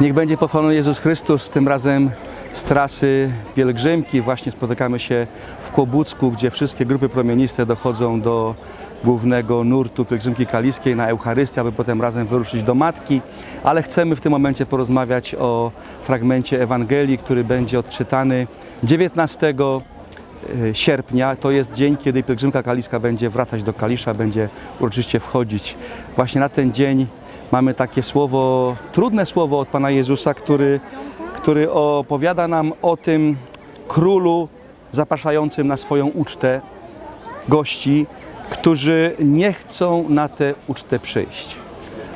Niech będzie pochwalony Jezus Chrystus, tym razem z trasy pielgrzymki. Właśnie spotykamy się w Kłobucku, gdzie wszystkie grupy promieniste dochodzą do głównego nurtu pielgrzymki kaliskiej na Eucharystię, aby potem razem wyruszyć do Matki. Ale chcemy w tym momencie porozmawiać o fragmencie Ewangelii, który będzie odczytany 19 sierpnia. To jest dzień, kiedy pielgrzymka kaliska będzie wracać do Kalisza, będzie uroczyście wchodzić. Właśnie na ten dzień mamy takie słowo, trudne słowo od Pana Jezusa, który, który opowiada nam o tym królu zapraszającym na swoją ucztę gości, którzy nie chcą na tę ucztę przyjść.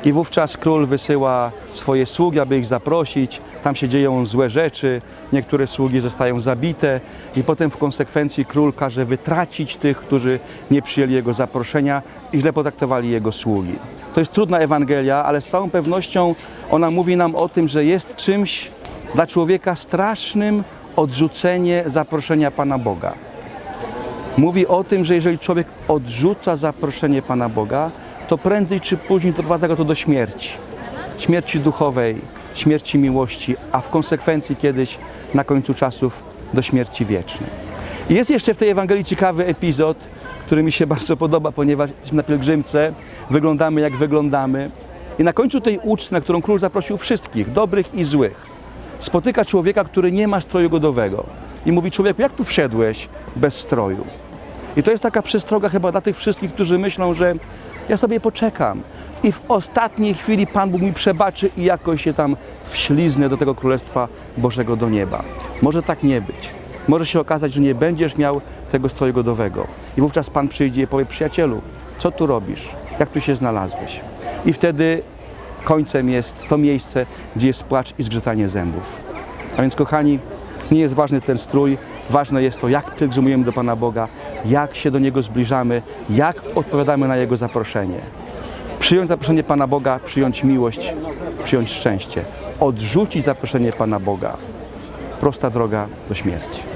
I wówczas król wysyła swoje sługi, aby ich zaprosić. Tam się dzieją złe rzeczy, niektóre sługi zostają zabite, i potem w konsekwencji król każe wytracić tych, którzy nie przyjęli jego zaproszenia i źle potraktowali jego sługi. To jest trudna Ewangelia, ale z całą pewnością ona mówi nam o tym, że jest czymś dla człowieka strasznym odrzucenie zaproszenia Pana Boga mówi o tym, że jeżeli człowiek odrzuca zaproszenie Pana Boga, to prędzej czy później doprowadza go to do śmierci. Śmierci duchowej, śmierci miłości, a w konsekwencji kiedyś na końcu czasów do śmierci wiecznej. Jest jeszcze w tej Ewangelii ciekawy epizod, który mi się bardzo podoba, ponieważ jesteśmy na pielgrzymce, wyglądamy jak wyglądamy. I na końcu tej uczty, na którą król zaprosił wszystkich, dobrych i złych, spotyka człowieka, który nie ma stroju godowego. I mówi człowieku, jak tu wszedłeś bez stroju? I to jest taka przestroga chyba dla tych wszystkich, którzy myślą, że ja sobie poczekam i w ostatniej chwili Pan Bóg mi przebaczy i jakoś się tam wśliznę do tego Królestwa Bożego do nieba. Może tak nie być. Może się okazać, że nie będziesz miał tego stroju godowego. I wówczas Pan przyjdzie i powie, przyjacielu, co tu robisz? Jak tu się znalazłeś? I wtedy końcem jest to miejsce, gdzie jest płacz i zgrzytanie zębów. A więc kochani, nie jest ważny ten strój, ważne jest to, jak pielgrzymujemy do Pana Boga, jak się do Niego zbliżamy, jak odpowiadamy na Jego zaproszenie. Przyjąć zaproszenie Pana Boga, przyjąć miłość, przyjąć szczęście. Odrzucić zaproszenie Pana Boga. Prosta droga do śmierci.